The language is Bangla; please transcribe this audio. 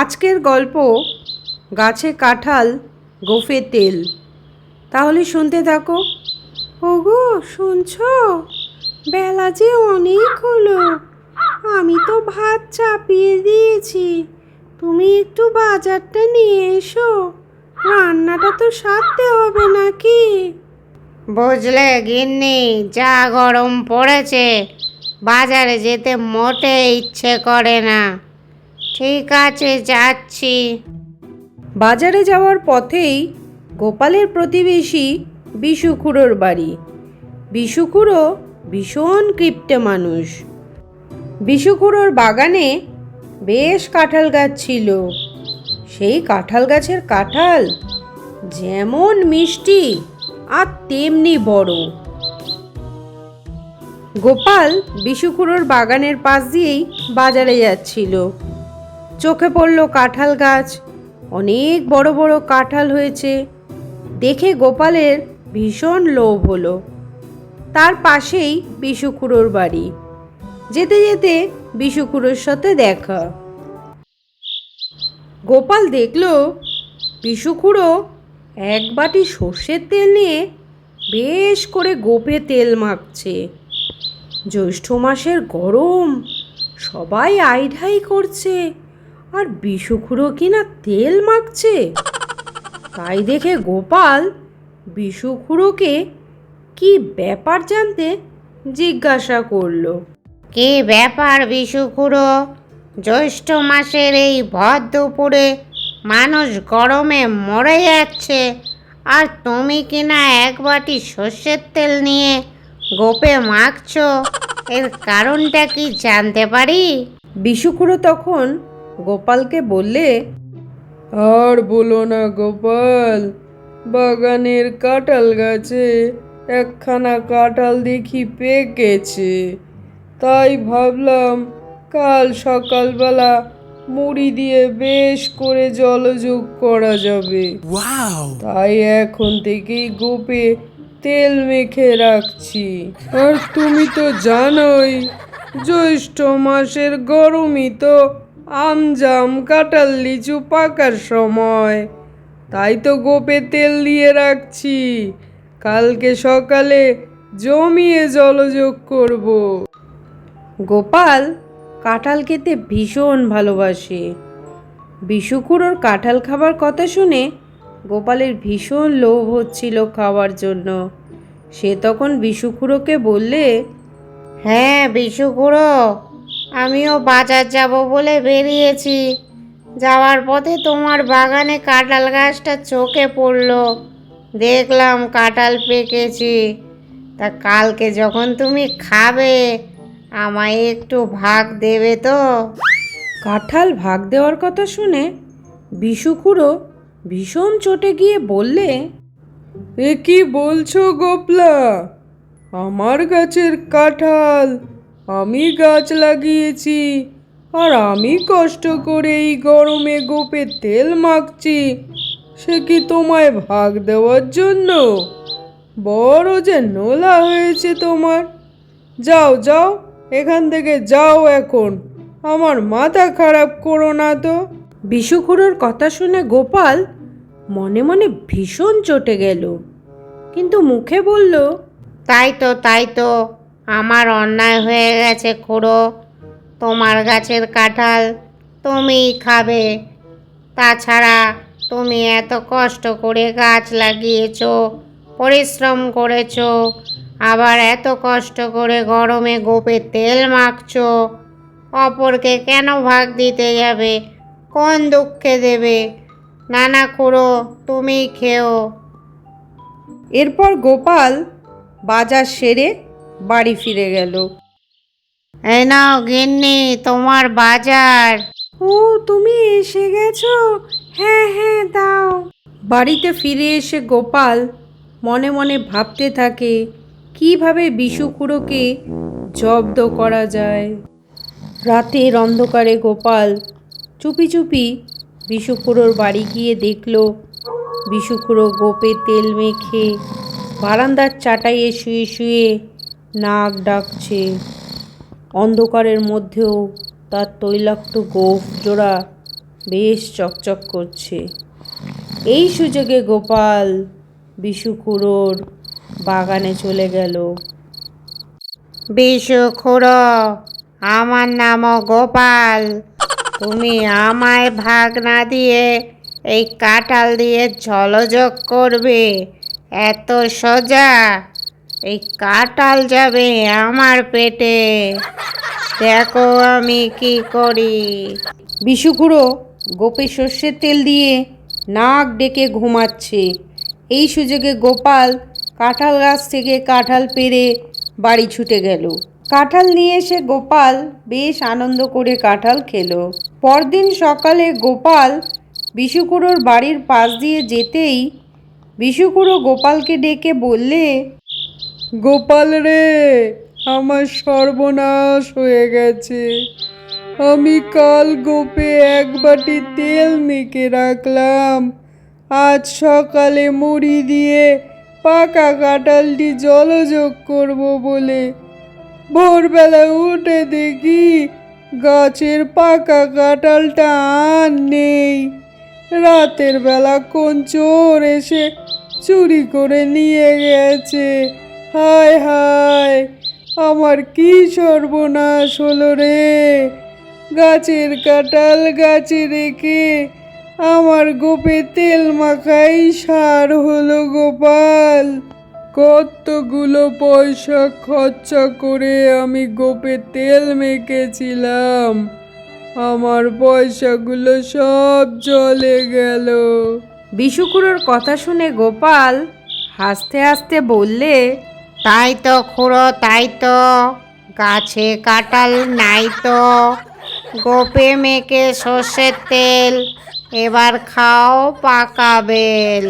আজকের গল্প, গাছে কাঁঠাল, গোফে তেল। তাহলে শুনতে থাকো। ওগো, শুনছো? বেলা যে অনেক হলো। আমি তো ভাত চাপিয়ে দিয়েছি। তুমি একটু বাজারটা নিয়ে এসো। রান্নাটা তো সারতে হবে নাকি? বুঝলে গিন্নি, যা গরম পড়েছে, বাজারে যেতে মোটে ইচ্ছে করে না। ঠিক আছে, যাচ্ছি। বাজারে যাওয়ার পথেই গোপালের প্রতিবেশী বিশুখুড়োর বাড়ি। বিশুখুড়ো ভীষণ কৃপ্টে মানুষ। বিশুখুড়োর বাগানে বেশ কাঁঠাল গাছ ছিল। সেই কাঁঠাল গাছের কাঁঠাল যেমন মিষ্টি আর তেমনি বড়। গোপাল বিশুখুড়োর বাগানের পাশ দিয়েই বাজারে যাচ্ছিল। চোখে পড়ল কাঁঠাল গাছ। অনেক বড় বড় কাঁঠাল হয়েছে। দেখে গোপালের ভীষণ লোভ হলো। তার পাশেই বিশুকুড়োর বাড়ি। যেতে যেতে বিশুকুড়োর সাথে দেখা। গোপাল দেখল, বিশুকুড়ো এক বাটি সর্ষের তেল নিয়ে বেশ করে গোপে তেল মাখছে। জ্যৈষ্ঠ মাসের গরম, সবাই আইঢাই করছে। আর বিশুখুড়ো কিনা তেল মাখছে? তাই দেখে গোপাল বিশুখুড়োকে কি ব্যাপার জানতে জিজ্ঞাসা করল। কি ব্যাপার বিশুকুড়ো জ্যৈষ্ঠ মাসের এই ভর দুপুরে মানুষ গরমে মরে যাচ্ছে। আর তুমি কিনা এক বাটি সর্ষের তেল নিয়ে গোপে মাখছ? এর কারণটা কি জানতে পারি? বিশুখুড়ো তখন গোপালকে বললে আর বলো না গোপাল বাগানের কাঁঠাল গাছে একখানা কাঁঠাল দেখি পেকেছে। তাই ভাবলাম কাল সকালবেলা মুড়ি দিয়ে বেশ করে জলযোগ করা যাবে। তাই এখন থেকেই গোপে তেল মেখে রাখছি। আর তুমি তো জানোই জ্যৈষ্ঠ মাসের গরমই তো আম জাম কাঁঠাল লিচু পাকার সময়। তাই তো গোপে তেল দিয়ে রাখছি। কালকে সকালে জমিয়ে জলযোগ করব। গোপাল কাঁঠাল খেতে ভীষণ ভালোবাসে। বিশুকুড়োর কাঁঠাল খাবার কথা শুনে গোপালের ভীষণ লোভ হচ্ছিল খাওয়ার জন্য। সে তখন বিশুকুড়োকে বললে হ্যাঁ বিশুকুড়ো। আমিও বাজার যাব বলে বেরিয়েছি। যাওয়ার পথে তোমার বাগানে কাঁঠাল গাছটা চোখে পড়ল। দেখলাম কাঁঠাল পেকেছি। তা কালকে যখন তুমি খাবে, আমায় একটু ভাগ দেবে তো। কাঁঠাল ভাগ দেওয়ার কথা শুনে বিশুকুড়ো ভীষণ চটে গিয়ে বললে, এ কি বলছো গোপলা? আমার গাছের কাঁঠাল আমি গাছ লাগিয়েছি আর আমি কষ্ট করে এই গরমে গোপে তেল মাখছি। সে কি তোমায় ভাগ দেওয়ার জন্য? বড় যে নোলা হয়েছে তোমার। যাও যাও এখান থেকে যাও এখন। আমার মাথা খারাপ করো না তো। বিশুখুড়োর কথা শুনে গোপাল মনে মনে ভীষণ চটে গেল। কিন্তু মুখে বলল তাই তো তাই তো। আমার অন্যায় হয়ে গেছে খুড়ো। তোমার গাছের কাঁঠাল তুমিই খাবে। তাছাড়া তুমি এত কষ্ট করে গাছ লাগিয়েছো, পরিশ্রম করেছ, আবার এত কষ্ট করে গরমে গোপে তেল মাখছ। অপরকে কেন ভাগ দিতে যাবে? কোন দুঃখে দেবে? নানা খুড়ো তুমি খেও। এরপর গোপাল বাজার সেরে বাড়ি ফিরে গেল। এই নাও গিন্নি তোমার বাজার। ও তুমি এসে গেছো? হ্যাঁ হ্যাঁ দাও। বাড়িতে ফিরে এসে গোপাল মনে মনে ভাবতে থাকে কীভাবে বিশুকুড়োকে জব্দ করা যায়। রাতের অন্ধকারে গোপাল চুপি চুপি বিশুকুড়োর বাড়ি গিয়ে দেখল বিশুকুড়ো গোপে তেল মেখে বারান্দার চাটাইয়ে শুয়ে শুয়ে নাক ডাকছে। অন্ধকারের মধ্যেও তার তৈলাক্ত গোফ জোড়া বেশ চকচক করছে। এই সুযোগে গোপাল বিশু খুড়োর বাগানে চলে গেল। বিশু আমার নামও গোপাল। তুমি আমায় ভাগ না দিয়ে এই কাঁঠাল দিয়ে জলযোগ করবে। এত সোজা। এই কাঁঠাল যাবে আমার পেটে। দেখো আমি কি করি। বিশু খুড়ো গোপে সর্ষের তেল দিয়ে নাক ডেকে ঘুমাচ্ছে। এই সুযোগে গোপাল কাঁঠাল গাছ থেকে কাঁঠাল পেরে বাড়ি ছুটে গেল। কাঁঠাল নিয়ে এসে গোপাল বেশ আনন্দ করে কাঁঠাল খেলো। পরদিন সকালে গোপাল বিশুকুড়োর বাড়ির পাশ দিয়ে যেতেই বিশুকুড়ো গোপালকে ডেকে বললে গোপাল রে, আমার সর্বনাশ হয়ে গেছে। আমি কাল গোপে এক বাটি তেল মেখে রাখলাম। আজ সকালে মুড়ি দিয়ে পাকা কাঁঠালটি জলযোগ করব বলে। ভোরবেলা উঠে দেখি গাছের পাকা কাঁঠালটা আর নেই। রাতের বেলা কোন চোর এসে চুরি করে নিয়ে গেছে। হায় হায়, আমার কি সর্বনাশ হলো রে? গাছের কাঁঠাল গাছে রেখে আমার গোপে তেল মাখাই সার হলো গোপাল। কতগুলো পয়সা খরচা করে আমি গোপে তেল মেখেছিলাম। আমার পয়সাগুলো সব জলে গেল। বিশুকুড়োর কথা শুনে গোপাল হাসতে হাসতে বললে তাই তো খুড়ো তাই তো গাছে কাঁঠাল নাই তো গোপে মেখে সর্ষের তেল, এবার খাও পাকা বেল।